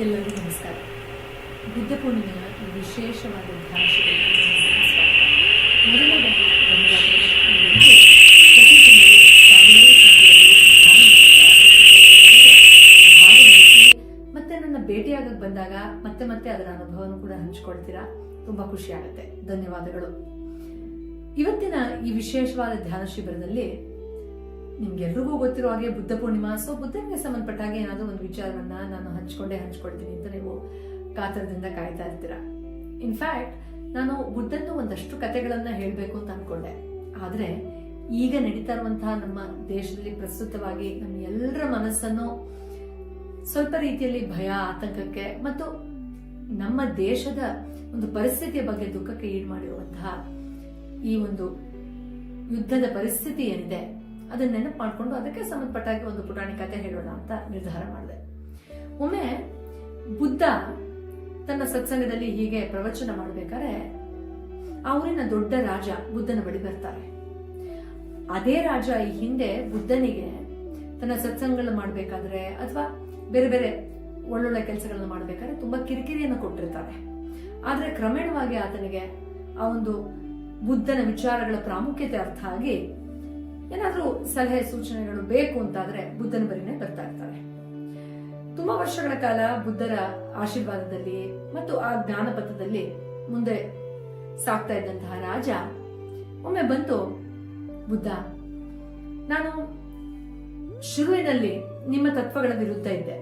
ಎಲ್ಲರಿಗೂ ನಮಸ್ಕಾರ. ಬುದ್ಧ ಪೂರ್ಣಿಮೆಯ ಈ ವಿಶೇಷವಾದ ಮತ್ತೆ ನನ್ನ ಭೇಟಿಯಾಗಕ್ಕೆ ಬಂದಾಗ ಮತ್ತೆ ಮತ್ತೆ ಅದರ ಅನುಭವನ ಕೂಡ ಹಂಚಿಕೊಳ್ತೀರಾ? ತುಂಬಾ ಖುಷಿ ಆಗುತ್ತೆ. ಧನ್ಯವಾದಗಳು. ಇವತ್ತಿನ ಈ ವಿಶೇಷವಾದ ಧ್ಯಾನ ಶಿಬಿರದಲ್ಲಿ ನಿಮ್ಗೆಲ್ರಿಗೂ ಗೊತ್ತಿರೋ ಹಾಗೆ ಬುದ್ಧ ಪೂರ್ಣಿಮಾ. ಸೊ ಬುದ್ಧನಿಗೆ ಸಂಬಂಧಪಟ್ಟ ಹಾಗೆ ಏನಾದರೂ ಒಂದು ವಿಚಾರವನ್ನ ನಾನು ಹಂಚ್ಕೊಂಡೆ, ಹಂಚ್ಕೊಳ್ತೀನಿ ಅಂತ ನೀವು ಕಾತರದಿಂದ ಕಾಯ್ತಾ ಇರ್ತೀರ. ಇನ್ಫ್ಯಾಕ್ಟ್ ನಾನು ಬುದ್ಧನ ಒಂದಷ್ಟು ಕಥೆಗಳನ್ನ ಹೇಳಬೇಕು ಅಂತ ಅನ್ಕೊಂಡೆ. ಆದ್ರೆ ಈಗ ನಡೀತಾ ಇರುವಂತಹ ನಮ್ಮ ದೇಶದಲ್ಲಿ ಪ್ರಸ್ತುತವಾಗಿ ನಮ್ಮ ಎಲ್ಲರ ಮನಸ್ಸನ್ನು ಸ್ವಲ್ಪ ರೀತಿಯಲ್ಲಿ ಭಯ, ಆತಂಕಕ್ಕೆ ಮತ್ತು ನಮ್ಮ ದೇಶದ ಒಂದು ಪರಿಸ್ಥಿತಿಯ ಬಗ್ಗೆ ದುಃಖಕ್ಕೆ ಈಡು ಮಾಡಿರುವಂತಹ ಈ ಒಂದು ಯುದ್ಧದ ಪರಿಸ್ಥಿತಿ ಏನಿದೆ ಅದನ್ನ ನೆನಪು ಮಾಡಿಕೊಂಡು ಅದಕ್ಕೆ ಸಂಬಂಧಪಟ್ಟಾಗಿ ಒಂದು ಪುಟಾಣಿ ಕತೆ ಹೇಳೋಣ ಅಂತ ನಿರ್ಧಾರ ಮಾಡಿದೆ. ಒಮ್ಮೆ ಬುದ್ಧ ತನ್ನ ಸತ್ಸಂಗದಲ್ಲಿ ಹೀಗೆ ಪ್ರವಚನ ಮಾಡಬೇಕಾದ್ರೆ, ಆ ದೊಡ್ಡ ರಾಜ ಬುದ್ಧನ ಬಳಿ ಬರ್ತಾರೆ. ಅದೇ ರಾಜ ಈ ಹಿಂದೆ ಬುದ್ಧನಿಗೆ ತನ್ನ ಸತ್ಸಂಗಗಳನ್ನ ಮಾಡಬೇಕಾದ್ರೆ ಅಥವಾ ಬೇರೆ ಬೇರೆ ಒಳ್ಳೊಳ್ಳೆ ಕೆಲಸಗಳನ್ನ ಮಾಡಬೇಕಾದ್ರೆ ತುಂಬಾ ಕಿರಿಕಿರಿಯನ್ನು ಕೊಟ್ಟಿರ್ತಾರೆ. ಆದ್ರೆ ಕ್ರಮೇಣವಾಗಿ ಆತನಿಗೆ ಆ ಒಂದು ಬುದ್ಧನ ವಿಚಾರಗಳ ಪ್ರಾಮುಖ್ಯತೆ ಅರ್ಥ ಆಗಿ ಏನಾದ್ರೂ ಸಲಹೆ ಸೂಚನೆಗಳು ಬೇಕು ಅಂತಾದ್ರೆ ಬುದ್ಧನ ಬರಿನೇ ಬರ್ತಾ ಇರ್ತಾರೆ ತುಂಬಾ ವರ್ಷಗಳ ಕಾಲ ಬುದ್ಧರ ಆಶೀರ್ವಾದದಲ್ಲಿ ಮತ್ತು ಆ ಜ್ಞಾನಪಥದಲ್ಲಿ ಮುಂದೆ ಸಾಕ್ತಾ ಇದ್ದಂತಹ ರಾಜ ಒಮ್ಮೆ ಬಂತು, ಬುದ್ಧ, ನಾನು ಶುರುವಿನಲ್ಲಿ ನಿಮ್ಮ ತತ್ವಗಳ ವಿರುದ್ಧ ಇದ್ದೆ.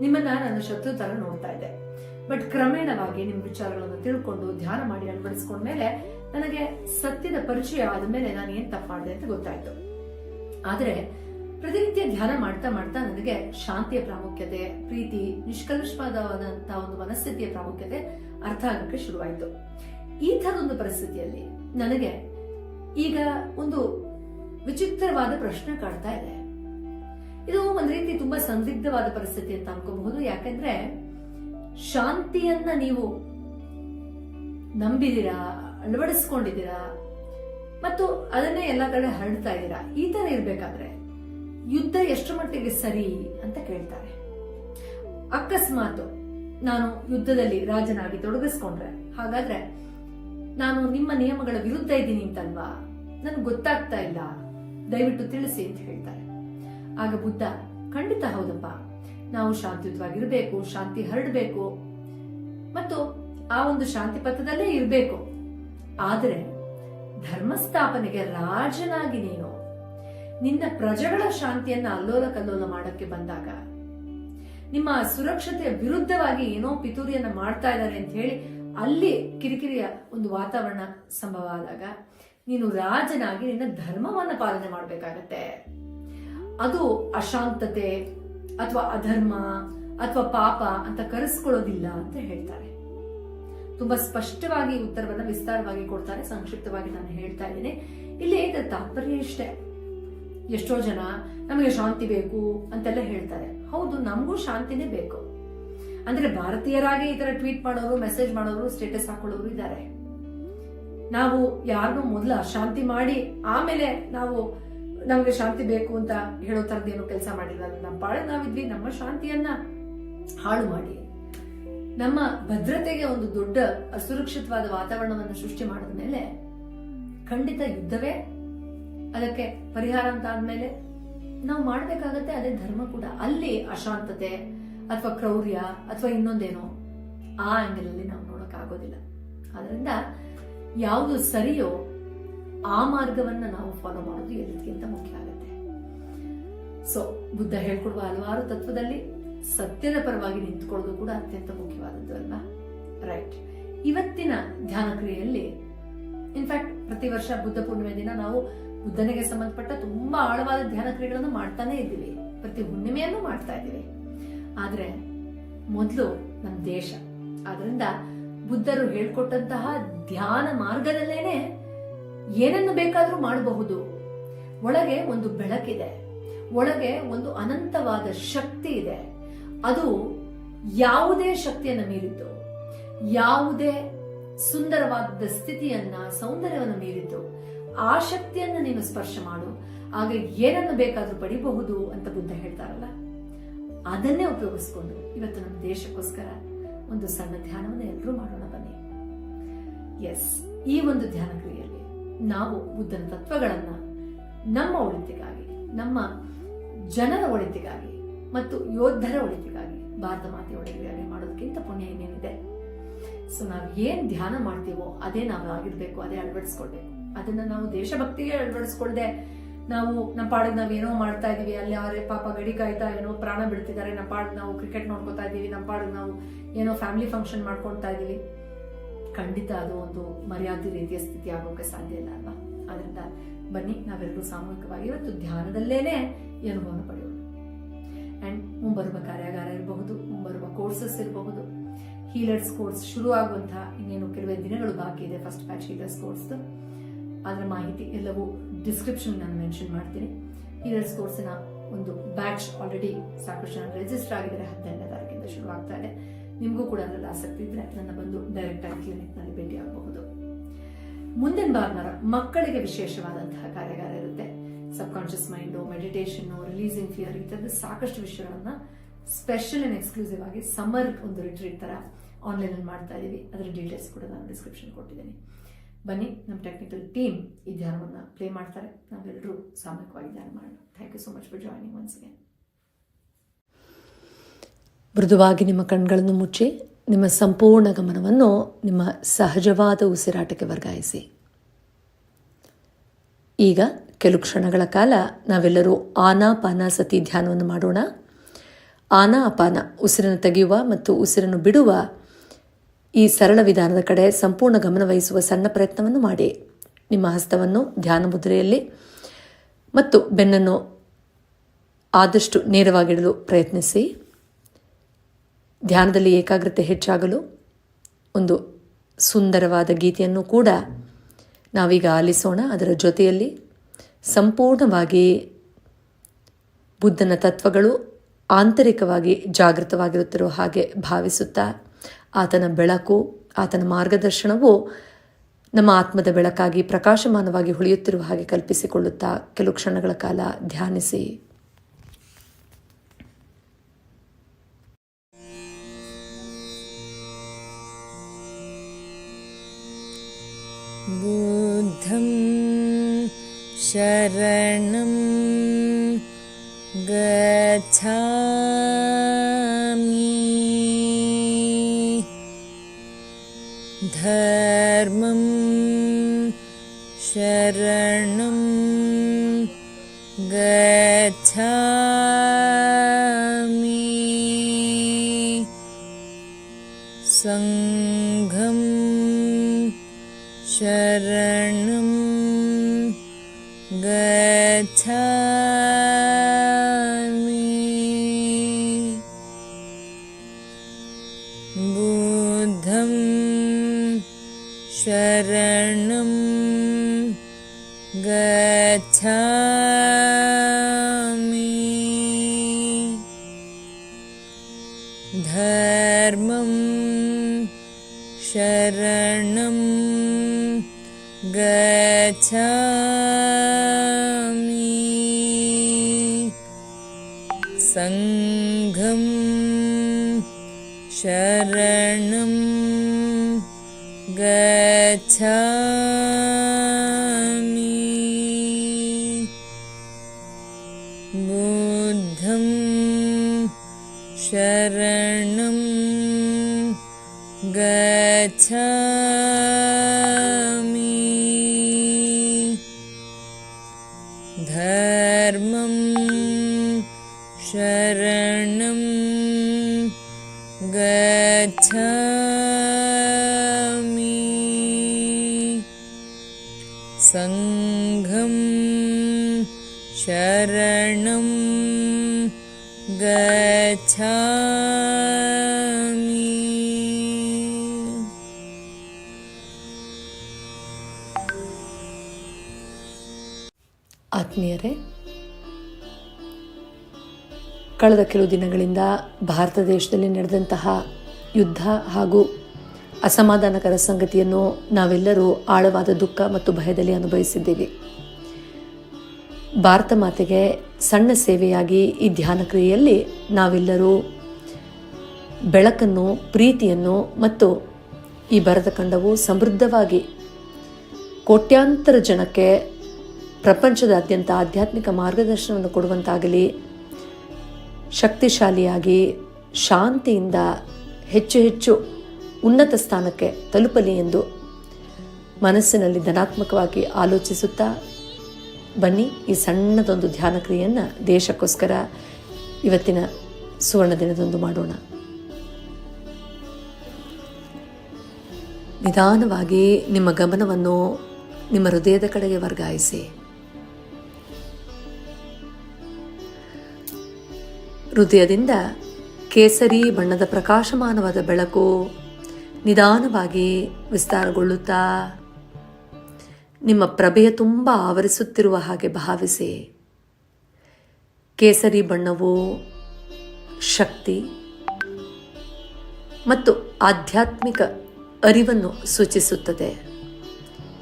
ನಿಮ್ಮನ್ನ ನಾನು ಶತ್ರು ತರ ನೋಡ್ತಾ ಇದ್ದೆ. ಬಟ್ ಕ್ರಮೇಣವಾಗಿ ನಿಮ್ಮ ವಿಚಾರಗಳನ್ನು ತಿಳ್ಕೊಂಡು ಧ್ಯಾನ ಮಾಡಿ ಅಳವಡಿಸ್ಕೊಂಡ್ಮೇಲೆ ನನಗೆ ಸತ್ಯದ ಪರಿಚಯ ಆದ ಮೇಲೆ ನಾನು ಏನ್ ತಪ್ಪಾಡಿದೆ ಅಂತ ಗೊತ್ತಾಯ್ತು. ಆದ್ರೆ ಪ್ರತಿನಿತ್ಯ ಧ್ಯಾನ ಮಾಡ್ತಾ ಮಾಡ್ತಾ ನನಗೆ ಶಾಂತಿಯ ಪ್ರಾಮುಖ್ಯತೆ, ಪ್ರೀತಿ ನಿಷ್ಕಲುಷವಾದಂತಹ ಒಂದು ಮನಸ್ಥಿತಿಯ ಪ್ರಾಮುಖ್ಯತೆ ಅರ್ಥ ಆಗಕ್ಕೆ ಶುರುವಾಯಿತು. ಈ ಥರದೊಂದು ಪರಿಸ್ಥಿತಿಯಲ್ಲಿ ನನಗೆ ಈಗ ಒಂದು ವಿಚಿತ್ರವಾದ ಪ್ರಶ್ನೆ ಕಾಡ್ತಾ ಇದೆ. ಇದು ಒಂದ್ ರೀತಿ ತುಂಬಾ ಸಂದಿಗ್ಧವಾದ ಪರಿಸ್ಥಿತಿ ಅಂತ ಅನ್ಕೋಬಹುದು. ಯಾಕಂದ್ರೆ ಶಾಂತಿಯನ್ನ ನೀವು ನಂಬಿದಿರಾ ಅಳವಡಿಸ್ಕೊಂಡಿದ್ದೀರಾ ಮತ್ತು ಅದನ್ನೇ ಎಲ್ಲ ಕಡೆ ಹರಡ್ತಾ ಇದ್ದೀರಾ? ಈ ತರ ಇರ್ಬೇಕಾದ್ರೆ ಯುದ್ಧ ಎಷ್ಟು ಮಟ್ಟಿಗೆ ಸರಿ ಅಂತ ಕೇಳ್ತಾರೆ. ಅಕಸ್ಮಾತ್ ನಾನು ಯುದ್ಧದಲ್ಲಿ ರಾಜನಾಗಿ ತೊಡಗಿಸ್ಕೊಂಡ್ರೆ, ಹಾಗಾದ್ರೆ ನಾನು ನಿಮ್ಮ ನಿಯಮಗಳ ವಿರುದ್ಧ ಇದ್ದೀನಿ ಅಂತಲ್ವಾ? ನನ್ಗೆ ಗೊತ್ತಾಗ್ತಾ ಇಲ್ಲ. ದಯವಿಟ್ಟು ತಿಳಿಸಿ ಅಂತ ಹೇಳ್ತಾರೆ. ಆಗ ಬುದ್ಧ, ಖಂಡಿತ ಹೌದಪ್ಪ. ನಾವು ಶಾಂತಿಯುತವಾಗಿರ್ಬೇಕು, ಶಾಂತಿ ಹರಡಬೇಕು. ಮತ್ತು ಆ ಒಂದು ಶಾಂತಿ ಪಥದಲ್ಲೇ ಇರಬೇಕು. ಆದರೆ ಧರ್ಮಸ್ಥಾಪನೆಗೆ ರಾಜನಾಗಿ ನೀನು. ನಿನ್ನ ಪ್ರಜೆಗಳ ಶಾಂತಿಯನ್ನ ಅಲ್ಲೋಲ ಕಲ್ಲೋಲ ಮಾಡಕ್ಕೆ ಬಂದಾಗ, ನಿಮ್ಮ ಸುರಕ್ಷತೆಯ ವಿರುದ್ಧವಾಗಿ ಏನೋ ಪಿತೂರಿಯನ್ನ ಮಾಡ್ತಾ ಇದ್ದಾರೆ ಅಂತ ಹೇಳಿ ಅಲ್ಲಿ ಕಿರಿಕಿರಿಯ ಒಂದು ವಾತಾವರಣ ಸಂಭವ ಆದಾಗ ನೀನು ರಾಜನಾಗಿ ನಿನ್ನ ಧರ್ಮವನ್ನ ಪಾಲನೆ ಮಾಡಬೇಕಾಗತ್ತೆ. ಅದು ಅಶಾಂತತೆ ಅಥವಾ ಅಧರ್ಮ ಅಥವಾ ಪಾಪ ಅಂತ ಕರೆಸ್ಕೊಳ್ಳೋದಿಲ್ಲ ಅಂತ ಹೇಳ್ತಾರೆ. ತುಂಬಾ ಸ್ಪಷ್ಟವಾಗಿ ಉತ್ತರವನ್ನ ವಿಸ್ತಾರವಾಗಿ ಕೊಡ್ತಾರೆ. ಸಂಕ್ಷಿಪ್ತವಾಗಿ ನಾನು ಹೇಳ್ತಾ ಇದ್ದೇನೆ. ಇಲ್ಲಿ ತಾತ್ಪರ್ಯ ಇಷ್ಟೇ ಎಷ್ಟೋ ಜನ ನಮಗೆ ಶಾಂತಿ ಬೇಕು ಅಂತೆಲ್ಲ ಹೇಳ್ತಾರೆ. ಹೌದು, ನಮಗೂ ಶಾಂತಿನೇ ಬೇಕು. ಅಂದ್ರೆ ಭಾರತೀಯರಾಗಿ ಈ ತರ ಟ್ವೀಟ್ ಮಾಡೋರು, ಮೆಸೇಜ್ ಮಾಡೋರು, ಸ್ಟೇಟಸ್ ಹಾಕೊಳ್ಳೋರು ಇದ್ದಾರೆ. ನಾವು ಯಾರನ್ನೂ ಮೊದಲು ಅಶಾಂತಿ ಮಾಡಿ, ಆಮೇಲೆ ನಾವು ನಮಗೆ ಶಾಂತಿ ಬೇಕು ಅಂತ ಹೇಳೋ ತರದೇನು ಕೆಲಸ ಮಾಡಿಲ್ಲ. ನಮ್ಮ ಬಾಳೆ ನಾವಿದ್ವಿ, ನಮ್ಮ ಶಾಂತಿಯನ್ನ ಹಾಳು ಮಾಡಿ. ನಮ್ಮ ಭದ್ರತೆಗೆ ಒಂದು ದೊಡ್ಡ ಅಸುರಕ್ಷಿತವಾದ ವಾತಾವರಣವನ್ನು ಸೃಷ್ಟಿ ಮಾಡಿದ ಮೇಲೆ ಖಂಡಿತ ಯುದ್ಧವೇ? ಅದಕ್ಕೆ ಪರಿಹಾರ ಅಂತ ಆದ್ಮೇಲೆ ನಾವು ಮಾಡ್ಬೇಕಾಗತ್ತೆ ಅದೇ ಧರ್ಮ ಕೂಡ. ಅಲ್ಲಿ ಅಶಾಂತತೆ ಅಥವಾ ಕ್ರೌರ್ಯ ಅಥವಾ ಇನ್ನೊಂದೇನೋ ಆ ಆಂಗಲ್ ಅಲ್ಲಿ ನಾವು ನೋಡಕ್ ಆಗೋದಿಲ್ಲ ಆದ್ರಿಂದ ಯಾವುದು ಸರಿಯೋ ಆ ಮಾರ್ಗವನ್ನ ನಾವು ಫಾಲೋ ಮಾಡೋದು ಎಲ್ಲದಕ್ಕಿಂತ ಮುಖ್ಯ ಆಗುತ್ತೆ. ಸೊ ಬುದ್ಧ ಹೇಳ್ಕೊಡುವ ಹಲವಾರು ತತ್ವದಲ್ಲಿ ಸತ್ಯದ ಪರವಾಗಿ ನಿಂತ್ಕೊಳ್ಳೋದು ಕೂಡ ಅತ್ಯಂತ ಮುಖ್ಯವಾದದ್ದು ಅಲ್ವಾ? ರೈಟ್ ಇವತ್ತಿನ ಧ್ಯಾನ ಕ್ರಿಯೆಯಲ್ಲಿ ಇನ್ಫ್ಯಾಕ್ಟ್ ಪ್ರತಿ ವರ್ಷ ಬುದ್ಧ ಪೂರ್ಣಿಮೆ ದಿನ ನಾವು ಬುದ್ಧನಿಗೆ ಸಂಬಂಧಪಟ್ಟ ತುಂಬಾ ಆಳವಾದ ಧ್ಯಾನ ಕ್ರಿಯೆಗಳನ್ನು ಮಾಡ್ತಾನೆ ಇದ್ದೀವಿ. ಪ್ರತಿ ಹುಣ್ಣಿಮೆಯನ್ನು ಮಾಡ್ತಾ ಇದ್ದೀವಿ. ಆದ್ರೆ, ಮೊದಲು ನಮ್ಮ ದೇಶ. ಆದ್ರಿಂದ ಬುದ್ಧರು ಹೇಳ್ಕೊಟ್ಟಂತಹ ಧ್ಯಾನ ಮಾರ್ಗದಲ್ಲೇನೆ ಏನನ್ನು ಬೇಕಾದ್ರೂ ಮಾಡಬಹುದು. ಒಳಗೆ ಒಂದು ಬೆಳಕಿದೆ. ಒಳಗೆ ಒಂದು ಅನಂತವಾದ ಶಕ್ತಿ ಇದೆ. ಅದು ಯಾವುದೇ ಶಕ್ತಿಯನ್ನು ಮೀರಿದ್ದು, ಯಾವುದೇ ಸುಂದರವಾದ ಸ್ಥಿತಿಯನ್ನ, ಸೌಂದರ್ಯವನ್ನು ಮೀರಿದ್ದು, ಆ ಶಕ್ತಿಯನ್ನ ನೀನು ಸ್ಪರ್ಶ ಮಾಡು, ಆಗ ಏನನ್ನು ಬೇಕಾದ್ರೂ ಪಡಿಬಹುದು ಅಂತ ಬುದ್ಧ ಹೇಳ್ತಾರಲ್ಲ, ಅದನ್ನೇ ಉಪಯೋಗಿಸ್ಕೊಂಡು ಇವತ್ತು ನಮ್ಮ ದೇಶಕ್ಕೋಸ್ಕರ ಒಂದು ಸಣ್ಣ ಧ್ಯಾನವನ್ನು ಎಲ್ಲರೂ ಮಾಡೋಣ ಬನ್ನಿ. ಎಸ್ ಈ ಒಂದು ಧ್ಯಾನ ಕ್ರಿಯೆಯಲ್ಲಿ ನಾವು ಬುದ್ಧನ ತತ್ವಗಳನ್ನ ನಮ್ಮ ಒಳಿತಿಗಾಗಿ, ನಮ್ಮ ಜನರ ಒಳಿತಿಗಾಗಿ ಮತ್ತು ಯೋಧರ ಒಳಿತಿಗಾಗಿ, ಭಾರತ ಮಾತೆಯ ಒಳಿತಿಗಾಗಿ ಮಾಡೋದಕ್ಕಿಂತ ಪುಣ್ಯ ಏನೇನಿದೆ ಸೊ ನಾವು ಏನ್ ಧ್ಯಾನ ಮಾಡ್ತೀವೋ ಅದೇ ನಾವು ಆಗಿರ್ಬೇಕು, ಅದೇ ಅಳವಡಿಸ್ಕೊಳ್ಬೇಕು. ಅದನ್ನ ನಾವು ದೇಶಭಕ್ತಿಗೆ ಅಳವಡಿಸ್ಕೊಳ್ದೆ, ನಾವು ನಮ್ಮ ಪಾಡಿಗೆ ನಾವು ಏನೋ ಮಾಡ್ತಾ ಇದೀವಿ, ಅಲ್ಲಿ ಅವರೇ ಪಾಪ ಗಡಿ ಕಾಯ್ತಾ ಏನೋ ಪ್ರಾಣ ಬಿಡ್ತಿದ್ದಾರೆ, ನಮ್ಮ ಪಾಡಿಗೆ ನಾವು ಕ್ರಿಕೆಟ್ ನೋಡ್ಕೊತಾ ಇದೀವಿ, ನಮ್ಮ ಪಾಡಿಗೆ ನಾವು ಏನೋ ಫ್ಯಾಮಿಲಿ ಫಂಕ್ಷನ್ ಮಾಡ್ಕೊಳ್ತಾ ಇದೀವಿ. ಖಂಡಿತ ಅದು ಒಂದು ಮರ್ಯಾದೆ ರೀತಿಯ ಸ್ಥಿತಿ ಆಗೋಕೆ ಸಾಧ್ಯ ಇಲ್ಲ ಅಲ್ವಾ? ಅದರಿಂದ ಬನ್ನಿ ನಾವೆಲ್ಲರೂ ಸಾಮೂಹಿಕವಾಗಿ ಇವತ್ತು ಧ್ಯಾನದಲ್ಲೇನೆ ಈ ಅನುಭವನ ಅಂಡ್ ಮುಂಬರುವ ಕಾರ್ಯಾಗಾರ ಇರಬಹುದು, ಮುಂಬರುವ ಕೋರ್ಸಸ್ ಇರಬಹುದು. ಹೀಲರ್ಸ್ ಕೋರ್ಸ್ ಶುರು ಆಗುವಂತಹ ಇನ್ನೇನು ಕೆಲವೇ ದಿನಗಳು ಬಾಕಿ ಇದೆ ಫಸ್ಟ್ ಬ್ಯಾಚ್ ಹೀಲರ್ಸ್ ಕೋರ್ಸ್ ಅದರ ಮಾಹಿತಿ ಎಲ್ಲವೂ ಡಿಸ್ಕ್ರಿಪ್ಷನ್ ನಾನು ಮೆನ್ಷನ್ ಮಾಡ್ತೀನಿ. ಹೀಲರ್ಸ್ ಕೋರ್ಸಿನ ಒಂದು ಬ್ಯಾಚ್ ಆಲ್ರೆಡಿ ಸಾಕಷ್ಟು ಜನ ರಿಜಿಸ್ಟರ್ ಆಗಿದ್ದಾರೆ, ಹದಿನೆಂಟನೇ ತಾರೀಕಿಂದ ಶುರು ಆಗ್ತಾ ಇದೆ. ನಿಮಗೂ ಕೂಡ ಅದರಲ್ಲಿ ಆಸಕ್ತಿ ಇದ್ದರೆ ನನ್ನ ಬಂದು ಡೈರೆಕ್ಟ್ ಆಗಿ ಕ್ಲಿನಿಕ್ನಲ್ಲಿ ಭೇಟಿ ಆಗಬಹುದು ಮುಂದಿನ ಭಾನುವಾರ ಮಕ್ಕಳಿಗೆ ವಿಶೇಷವಾದಂತಹ ಕಾರ್ಯಾಗಾರ ಇರುತ್ತೆ. Sub conscious mind meditation releasing fear ಈ ಥರದ ಸಾಕಷ್ಟು ವಿಷಯಗಳನ್ನು ಸ್ಪೆಷಲ್ ಆ್ಯಂಡ್ ಎಕ್ಸ್ಕ್ಲೂಸಿವ್ ಆಗಿ ಸಮ್ಮರ್ ಒಂದು ರಿಟ್ರೀಟ್ ಥರ ಆನ್ಲೈನಲ್ಲಿ ಮಾಡ್ತಾ ಇದ್ದೀವಿ ಅದರ ಡೀಟೇಲ್ಸ್ ಕೂಡ ನಾನು ಡಿಸ್ಕ್ರಿಪ್ಷನ್ ಕೊಟ್ಟಿದ್ದೀನಿ. ಬನ್ನಿ ನಮ್ಮ ಟೆಕ್ನಿಕಲ್ ಟೀಮ್ ಈ ಧ್ಯಾನವನ್ನು ಪ್ಲೇ ಮಾಡ್ತಾರೆ. ನಾವೆಲ್ಲರೂ ಸಾಮೂಹಿಕವಾಗಿ ಧ್ಯಾನ ಮಾಡೋಣ. Thank you so much for joining once again ಮೃದುವಾಗಿ ನಿಮ್ಮ ಕಣ್ಗಳನ್ನು ಮುಚ್ಚಿ, ನಿಮ್ಮ ಸಂಪೂರ್ಣ ಗಮನವನ್ನು ನಿಮ್ಮ ಸಹಜವಾದ ಉಸಿರಾಟಕ್ಕೆ ವರ್ಗಾಯಿಸಿ. ಈಗ ಕೆಲವು ಕ್ಷಣಗಳ ಕಾಲ ನಾವೆಲ್ಲರೂ ಆನಾಪಾನ ಸತಿ ಧ್ಯಾನವನ್ನು ಮಾಡೋಣ. ಆನಾಪಾನ ಉಸಿರನ್ನು ತೆಗೆಯುವ ಮತ್ತು ಉಸಿರನ್ನು ಬಿಡುವ ಈ ಸರಳ ವಿಧಾನದ ಕಡೆ ಸಂಪೂರ್ಣ ಗಮನವಹಿಸುವ ಸಣ್ಣ ಪ್ರಯತ್ನವನ್ನು ಮಾಡಿ. ನಿಮ್ಮ ಹಸ್ತವನ್ನು ಧ್ಯಾನ ಮುದ್ರೆಯಲ್ಲಿ ಮತ್ತು ಬೆನ್ನನ್ನು ಆದಷ್ಟು ನೇರವಾಗಿಡಲು ಪ್ರಯತ್ನಿಸಿ. ಧ್ಯಾನದಲ್ಲಿ ಏಕಾಗ್ರತೆ ಹೆಚ್ಚಾಗಲು ಒಂದು ಸುಂದರವಾದ ಗೀತೆಯನ್ನು ಕೂಡ ನಾವೀಗ ಆಲಿಸೋಣ. ಅದರ ಜೊತೆಯಲ್ಲಿ ಸಂಪೂರ್ಣವಾಗಿ ಬುದ್ಧನ ತತ್ವಗಳು ಆಂತರಿಕವಾಗಿ ಜಾಗೃತವಾಗಿರುತ್ತಿರುವ ಹಾಗೆ ಭಾವಿಸುತ್ತಾ ಆತನ ಬೆಳಕು ಆತನ ಮಾರ್ಗದರ್ಶನವು ನಮ್ಮ ಆತ್ಮದ ಬೆಳಕಾಗಿ ಪ್ರಕಾಶಮಾನವಾಗಿ ಹೊಳೆಯುತ್ತಿರುವ ಹಾಗೆ ಕಲ್ಪಿಸಿಕೊಳ್ಳುತ್ತಾ ಕೆಲವು ಕ್ಷಣಗಳ ಕಾಲ ಧ್ಯಾನಿಸಿ बुद्धं शरणं गच्छामि। धर्मं शरणं गच्छामि धर्मं शरणं गच्छामि। सङ्घं शरणं गच्छामि। धर्मं शरणं गच्छामि ಆತ್ಮೀಯರೇ, ಕಳೆದ ಕೆಲವು ದಿನಗಳಿಂದ ಭಾರತ ದೇಶದಲ್ಲಿ ನಡೆದಂತಹ ಯುದ್ಧ ಹಾಗೂ ಅಸಮಾಧಾನಕರ ಸಂಗತಿಯನ್ನು ನಾವೆಲ್ಲರೂ ಆಳವಾದ ದುಃಖ ಮತ್ತು ಭಯದಲ್ಲಿ ಅನುಭವಿಸಿದ್ದೇವೆ. ಭಾರತ ಮಾತೆಗೆ ಸಣ್ಣ ಸೇವೆಯಾಗಿ ಈ ಧ್ಯಾನ ಕ್ರಿಯೆಯಲ್ಲಿ ನಾವೆಲ್ಲರೂ ಬೆಳಕನ್ನು, ಪ್ರೀತಿಯನ್ನು ಮತ್ತು ಈ ಭರತ ಖಂಡವು ಸಮೃದ್ಧವಾಗಿ ಕೋಟ್ಯಾಂತರ ಜನಕ್ಕೆ ಪ್ರಪಂಚದಾದ್ಯಂತ ಆಧ್ಯಾತ್ಮಿಕ ಮಾರ್ಗದರ್ಶನವನ್ನು ಕೊಡುವಂತಾಗಲಿ, ಶಕ್ತಿಶಾಲಿಯಾಗಿ, ಶಾಂತಿಯಿಂದ ಹೆಚ್ಚು ಹೆಚ್ಚು ಉನ್ನತ ಸ್ಥಾನಕ್ಕೆ ತಲುಪಲಿ ಎಂದು ಮನಸ್ಸಿನಲ್ಲಿ ಧನಾತ್ಮಕವಾಗಿ ಆಲೋಚಿಸುತ್ತಾ ಬನ್ನಿ ಈ ಸಣ್ಣದೊಂದು ಧ್ಯಾನ ಕ್ರಿಯೆಯನ್ನು ದೇಶಕ್ಕೋಸ್ಕರ ಇವತ್ತಿನ ಸುವರ್ಣ ದಿನದಂದು ಮಾಡೋಣ. ನಿಧಾನವಾಗಿ ನಿಮ್ಮ ಗಮನವನ್ನು ನಿಮ್ಮ ಹೃದಯದ ಕಡೆಗೆ ವರ್ಗಾಯಿಸಿ. ಹೃದಯದಿಂದ ಕೇಸರಿ ಬಣ್ಣದ ಪ್ರಕಾಶಮಾನವಾದ ಬೆಳಕು ನಿಧಾನವಾಗಿ ವಿಸ್ತಾರಗೊಳ್ಳುತ್ತಾ ನಿಮ್ಮ ಪ್ರಭೆಯ ತುಂಬ ಆವರಿಸುತ್ತಿರುವ ಹಾಗೆ ಭಾವಿಸಿ. ಕೇಸರಿ ಬಣ್ಣವು ಶಕ್ತಿ ಮತ್ತು ಆಧ್ಯಾತ್ಮಿಕ ಅರಿವನ್ನು ಸೂಚಿಸುತ್ತದೆ.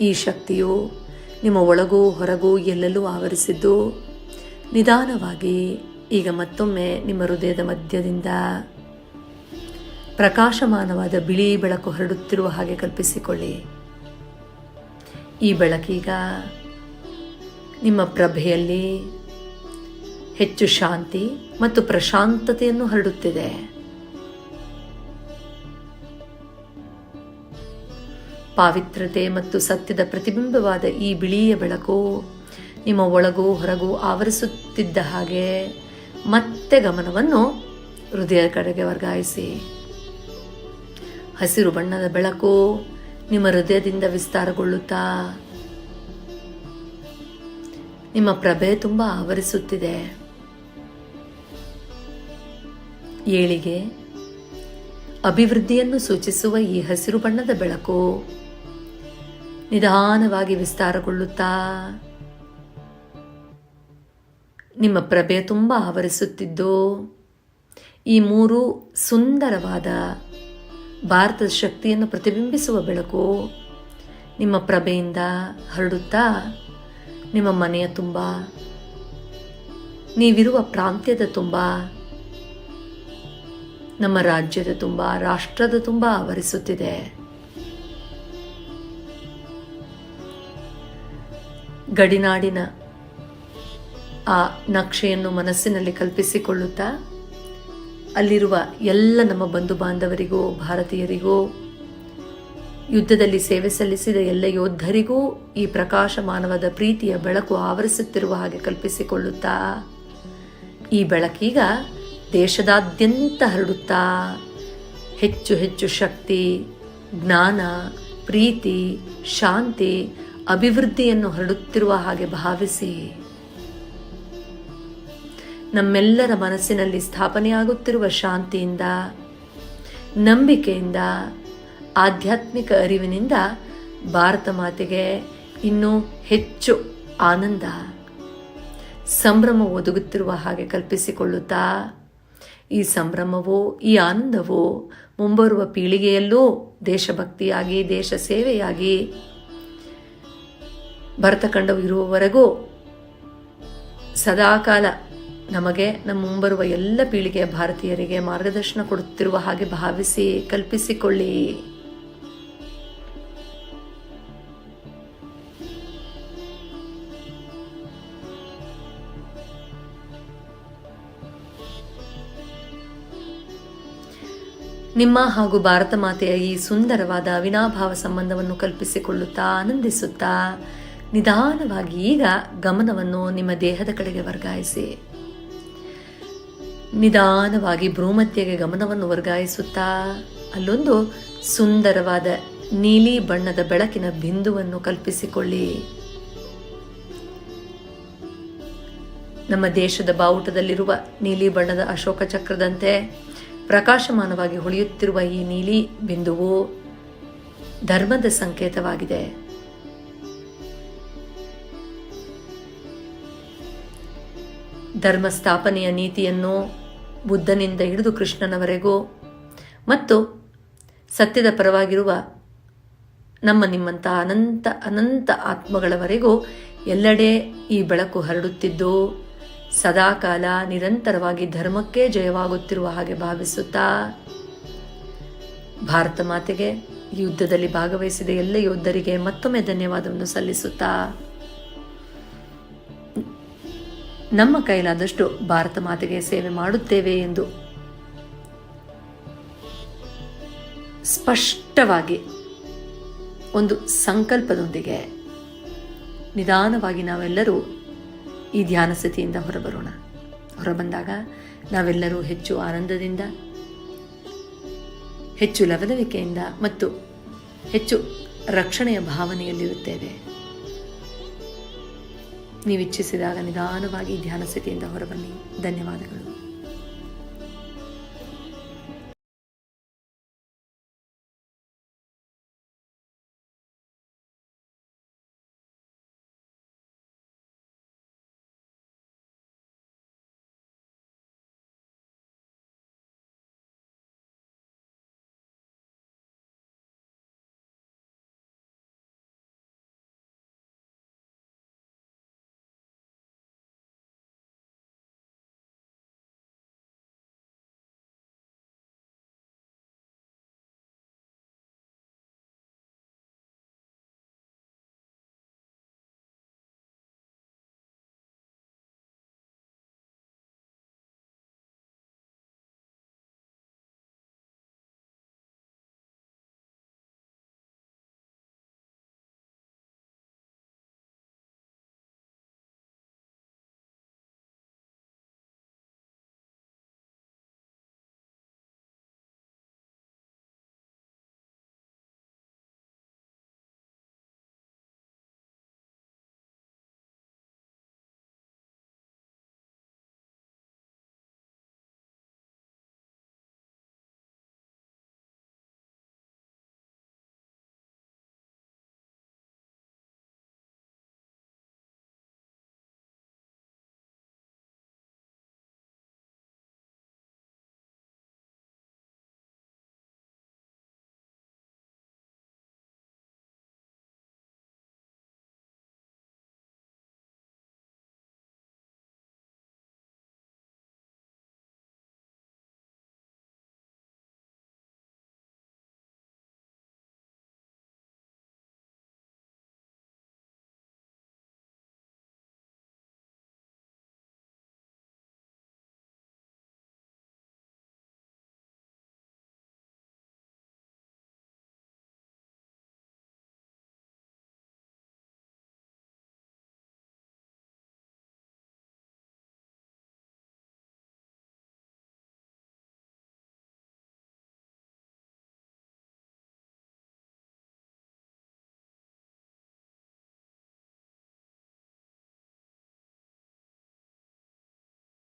ಈ ಶಕ್ತಿಯು ನಿಮ್ಮ ಒಳಗೂ ಹೊರಗೂ ಎಲ್ಲೆಲ್ಲೂ ಆವರಿಸಿದ್ದು ನಿಧಾನವಾಗಿ ಈಗ ಮತ್ತೊಮ್ಮೆ ನಿಮ್ಮ ಹೃದಯದ ಮಧ್ಯದಿಂದ ಪ್ರಕಾಶಮಾನವಾದ ಬಿಳಿ ಬೆಳಕು ಹರಡುತ್ತಿರುವ ಹಾಗೆ ಕಲ್ಪಿಸಿಕೊಳ್ಳಿ. ಈ ಬೆಳಕೀಗ ನಿಮ್ಮ ಪ್ರಭೆಯಲ್ಲಿ ಹೆಚ್ಚು ಶಾಂತಿ ಮತ್ತು ಪ್ರಶಾಂತತೆಯನ್ನು ಹರಡುತ್ತಿದೆ. ಪಾವಿತ್ರತೆ ಮತ್ತು ಸತ್ಯದ ಪ್ರತಿಬಿಂಬವಾದ ಈ ಬಿಳಿಯ ಬೆಳಕು ನಿಮ್ಮ ಒಳಗೂ ಹೊರಗೂ ಆವರಿಸುತ್ತಿದ್ದ ಹಾಗೆ ಮತ್ತೆ ಗಮನವನ್ನು ಹೃದಯದ ಕಡೆಗೆ ವರ್ಗಾಯಿಸಿ. ಹಸಿರು ಬಣ್ಣದ ಬೆಳಕು ನಿಮ್ಮ ಹೃದಯದಿಂದ ವಿಸ್ತಾರಗೊಳ್ಳುತ್ತಾ, ನಿಮ್ಮ ಪ್ರಭೆ ತುಂಬ ಆವರಿಸುತ್ತಿದೆ. ಏಳಿಗೆ, ಅಭಿವೃದ್ಧಿಯನ್ನು ಸೂಚಿಸುವ ಈ ಹಸಿರು ಬಣ್ಣದ ಬೆಳಕು ನಿಧಾನವಾಗಿ ವಿಸ್ತಾರಗೊಳ್ಳುತ್ತಾ ನಿಮ್ಮ ಪ್ರಭೆ ತುಂಬ ಆವರಿಸುತ್ತಿದ್ದು. ಈ ಮೂರು ಸುಂದರವಾದ ಭಾರತದ ಶಕ್ತಿಯನ್ನು ಪ್ರತಿಬಿಂಬಿಸುವ ಬೆಳಕು ನಿಮ್ಮ ಪ್ರಭೆಯಿಂದ ಹರಡುತ್ತಾ ನಿಮ್ಮ ಮನೆಯ ತುಂಬ, ನೀವಿರುವ ಪ್ರಾಂತ್ಯದ ತುಂಬ, ನಮ್ಮ ರಾಜ್ಯದ ತುಂಬ, ರಾಷ್ಟ್ರದ ತುಂಬ ಆವರಿಸುತ್ತಿದೆ. ಗಡಿನಾಡಿನ ಆ ನಕ್ಷೆಯನ್ನು ಮನಸ್ಸಿನಲ್ಲಿ ಕಲ್ಪಿಸಿಕೊಳ್ಳುತ್ತಾ ಅಲ್ಲಿರುವ ಎಲ್ಲ ನಮ್ಮ ಬಂಧು ಬಾಂಧವರಿಗೂ, ಭಾರತೀಯರಿಗೂ, ಯುದ್ಧದಲ್ಲಿ ಸೇವೆ ಸಲ್ಲಿಸಿದ ಎಲ್ಲ ಯೋಧರಿಗೂ ಈ ಪ್ರಕಾಶಮಾನವಾದ ಪ್ರೀತಿಯ ಬೆಳಕು ಆವರಿಸುತ್ತಿರುವ ಹಾಗೆ ಕಲ್ಪಿಸಿಕೊಳ್ಳುತ್ತಾ, ಈ ಬೆಳಕೀಗ ದೇಶದಾದ್ಯಂತ ಹರಡುತ್ತಾ, ಹೆಚ್ಚು ಹೆಚ್ಚು ಶಕ್ತಿ, ಜ್ಞಾನ, ಪ್ರೀತಿ, ಶಾಂತಿ, ಅಭಿವೃದ್ಧಿಯನ್ನು ಹರಡುತ್ತಿರುವ ಹಾಗೆ ಭಾವಿಸಿ. ನಮ್ಮೆಲ್ಲರ ಮನಸ್ಸಿನಲ್ಲಿ ಸ್ಥಾಪನೆಯಾಗುತ್ತಿರುವ ಶಾಂತಿಯಿಂದ, ನಂಬಿಕೆಯಿಂದ, ಆಧ್ಯಾತ್ಮಿಕ ಅರಿವಿನಿಂದ ಭಾರತ ಮಾತೆಗೆ ಇನ್ನೂ ಹೆಚ್ಚು ಆನಂದ. ಸಂಭ್ರಮ ಒದಗುತ್ತಿರುವ ಹಾಗೆ ಕಲ್ಪಿಸಿಕೊಳ್ಳುತ್ತಾ, ಈ ಸಂಭ್ರಮವು, ಈ ಆನಂದವು ಮುಂಬರುವ ಪೀಳಿಗೆಯಲ್ಲೂ ದೇಶಭಕ್ತಿಯಾಗಿ, ದೇಶ ಸೇವೆಯಾಗಿ ಭರತಖಂಡವು ಇರುವವರೆಗೂ ಸದಾಕಾಲ ನಮಗೆ ನಮ್ಮ ಮುಂಬರುವ ಎಲ್ಲ ಪೀಳಿಗೆಯ ಭಾರತೀಯರಿಗೆ ಮಾರ್ಗದರ್ಶನ ಕೊಡುತ್ತಿರುವ ಹಾಗೆ ಭಾವಿಸಿ, ಕಲ್ಪಿಸಿಕೊಳ್ಳಿ. ನಿಮ್ಮ ಹಾಗೂ ಭಾರತ ಮಾತೆಯ ಈ ಸುಂದರವಾದ ವಿನಾಭಾವ ಸಂಬಂಧವನ್ನು ಕಲ್ಪಿಸಿಕೊಳ್ಳುತ್ತಾ, ಆನಂದಿಸುತ್ತಾ, ನಿಧಾನವಾಗಿ ಈಗ ಗಮನವನ್ನು ನಿಮ್ಮ ದೇಹದ ಕಡೆಗೆ ವರ್ಗಾಯಿಸಿ. ನಿಧಾನವಾಗಿ ಭ್ರೂಮತ್ಯೆಗೆ ಗಮನವನ್ನು ವರ್ಗಾಯಿಸುತ್ತಾ ಅಲ್ಲೊಂದು ಸುಂದರವಾದ ನೀಲಿ ಬಣ್ಣದ ಬೆಳಕಿನ ಬಿಂದುವನ್ನು ಕಲ್ಪಿಸಿಕೊಳ್ಳಿ. ನಮ್ಮ ದೇಶದ ಬಾವುಟದಲ್ಲಿರುವ ನೀಲಿ ಬಣ್ಣದ ಅಶೋಕ ಚಕ್ರದಂತೆ ಪ್ರಕಾಶಮಾನವಾಗಿ ಹೊಳೆಯುತ್ತಿರುವ ಈ ನೀಲಿ ಬಿಂದುವು ಧರ್ಮದ ಸಂಕೇತವಾಗಿದೆ. ಧರ್ಮ ಸ್ಥಾಪನೆಯ ನೀತಿಯನ್ನು ಬುದ್ಧನಿಂದ ಹಿಡಿದು ಕೃಷ್ಣನವರೆಗೂ ಮತ್ತು ಸತ್ಯದ ಪರವಾಗಿರುವ ನಮ್ಮ ನಿಮ್ಮಂಥ ಅನಂತ ಅನಂತ ಆತ್ಮಗಳವರೆಗೂ ಎಲ್ಲೆಡೆ ಈ ಬೆಳಕು ಹರಡುತ್ತಿದ್ದು, ಸದಾಕಾಲ ನಿರಂತರವಾಗಿ ಧರ್ಮಕ್ಕೆ ಜಯವಾಗುತ್ತಿರುವ ಹಾಗೆ ಭಾವಿಸುತ್ತಾ, ಭಾರತ ಮಾತೆಗೆ ಯುದ್ಧದಲ್ಲಿ ಭಾಗವಹಿಸಿದ ಎಲ್ಲ ಯೋಧರಿಗೆ ಮತ್ತೊಮ್ಮೆ ಧನ್ಯವಾದವನ್ನು ಸಲ್ಲಿಸುತ್ತಾ. ನಮ್ಮ ಕೈಲಾದಷ್ಟು ಭಾರತ ಮಾತೆಗೆ ಸೇವೆ ಮಾಡುತ್ತೇವೆ ಎಂದು ಸ್ಪಷ್ಟವಾಗಿ ಒಂದು ಸಂಕಲ್ಪದೊಂದಿಗೆ ನಿಧಾನವಾಗಿ ನಾವೆಲ್ಲರೂ ಈ ಧ್ಯಾನ ಸ್ಥಿತಿಯಿಂದ ಹೊರಬರೋಣ. ಹೊರಬಂದಾಗ ನಾವೆಲ್ಲರೂ ಹೆಚ್ಚು ಆನಂದದಿಂದ, ಹೆಚ್ಚು ಲವಲವಿಕೆಯಿಂದ ಮತ್ತು ಹೆಚ್ಚು ರಕ್ಷಣೆಯ ಭಾವನೆಯಲ್ಲಿರುತ್ತೇವೆ. ನೀವು ಇಚ್ಛಿಸಿದಾಗ ನಿಧಾನವಾಗಿ ಧ್ಯಾನ ಸ್ಥಿತಿಯಿಂದ ಹೊರಬನ್ನಿ. ಧನ್ಯವಾದಗಳು.